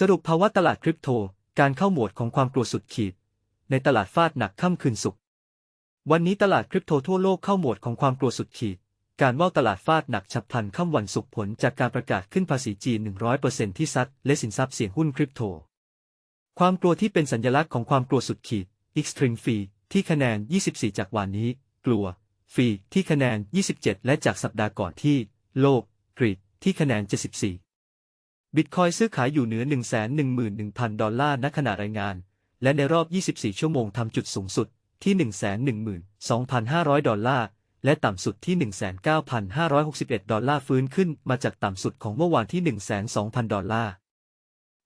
สรุปภาวะตลาดคริปโต การเข้าหมวดของความกลัวสุดขีด ในตลาดฟาดหนักค่ำคืนศุกวันนี้ตลาดคริปโตทั่วโลกเข้าหมวดของความกลัวสุดขีด การว่าตลาดฟาดหนักฉับพลันค่ำวันศุกผลจากการประกาศขึ้นภาษีจีน 100%ที่ซัดและสินทรัพย์เสี่ยงหุ้นคริปโต ความกลัวที่เป็นสัญลักษณ์ของความกลัวสุดขีด Extreme Fee ที่คะแนน 24 จากวันนี้ กลัว ฟรีที่คะแนน 27 และจากสัปดาห์ก่อนที่ โลก กรีดที่คะแนน 74 บิตคอยซื้อขายอยู่เหนือ 111,000 ดอลลาร์ณขณะรายงาน และในรอบ 24 ชั่วโมงทำจุดสูงสุดที่ 112,500 ดอลลาร์ และต่ำสุดที่ 19,561 ดอลลาร์ฟื้นขึ้นมาจากต่ำสุดของเมื่อวานที่ 12,000 ดอลลาร์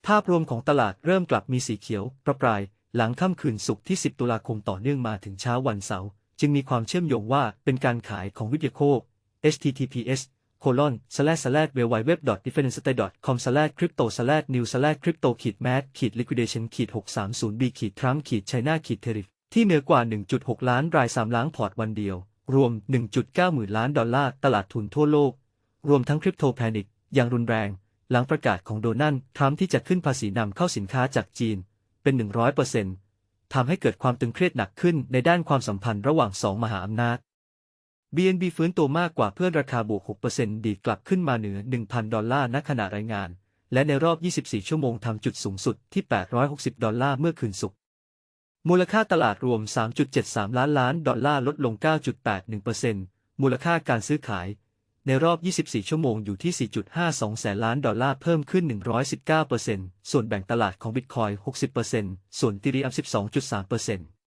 ภาพรวมของตลาดเริ่มกลับมีสีเขียวประปราย หลังค่ำคืนศุกร์ที่ 10 ตุลาคมต่อเนื่องมาถึงเช้าวันเสาร์ จึงมีความเชื่อมโยงว่าเป็นการขายของวิดีโค https colon slash slash w w w d e f e n s t y com slash crypto slash new slash crypto ขีด mad ขีด liquidation ขีด630 b ขีด trump ขีด china ขีด tariff ที่เหนือกว่า 1.6 ล้านรายสามล้างพอร์ตวันเดียว รวม 1.9 หมื่นล้านดอลลาร์ตลาดทุนทั่วโลก รวมทั้งคริปโตแพนิคอย่างรุนแรง หลังประกาศของโดนัลด์ทรัมป์ที่จะขึ้นภาษีนำเข้าสินค้าจากจีน เป็น 100%ทำให้เกิดความตึงเครียดหนักขึ้นในด้านความสัมพันธ์ระหว่างสองมหาอำนาจ BNB ฟื้นตัวมากกว่าเพื่อนราคาบวก 6%ดีดกลับขึ้นมาเหนือ 1,000 ดอลลาร์ณขณะรายงาน และในรอบ 24 ชั่วโมงทำจุดสูงสุดที่ 860 ดอลลาร์เมื่อคืนศุกร์ มูลค่าตลาดรวม 3.73 ล้านล้านดอลลาร์ลดลง 9.81%มูลค่าการซื้อขาย ในรอบ 24 ชั่วโมงอยู่ที่ 4.52 แสนล้านดอลลาร์เพิ่มขึ้น 119%ส่วนแบ่งตลาดของบิตคอย60%ส่วนตีรีอัม12.3%